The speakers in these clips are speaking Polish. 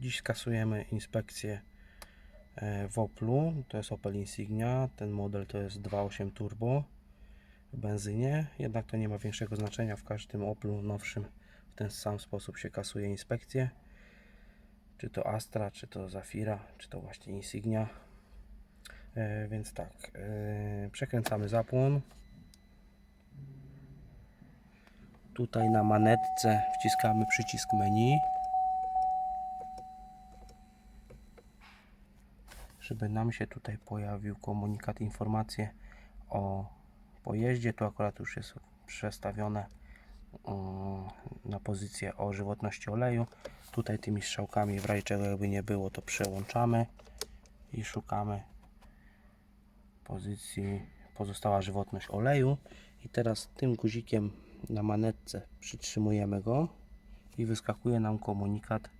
Dziś skasujemy inspekcję e, w Oplu. To jest Opel Insignia. Ten model to jest 2.8 turbo w benzynie. Jednak to nie ma większego znaczenia. W każdym Oplu nowszym w ten sam sposób się kasuje inspekcję. Czy to Astra, czy to Zafira, czy to właśnie Insignia. E, więc tak, e, przekręcamy zapłon. Tutaj na manetce wciskamy przycisk menu. Żeby nam się tutaj pojawił komunikat, informacje o pojeździe. Tu akurat już jest przestawione na pozycję o żywotności oleju. Tutaj tymi strzałkami w razie czego jakby nie było to przełączamy i szukamy pozycji pozostała żywotność oleju i teraz tym guzikiem na manetce przytrzymujemy go i wyskakuje nam komunikat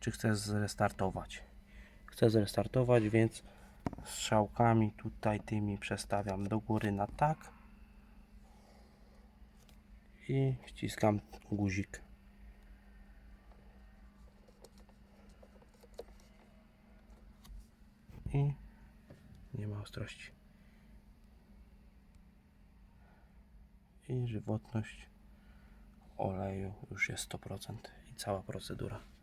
czy chce zrestartować chcę zrestartować więc strzałkami tutaj tymi przestawiam do góry na tak. I wciskam guzik. I nie ma ostrości. I żywotność oleju już jest 100% i cała procedura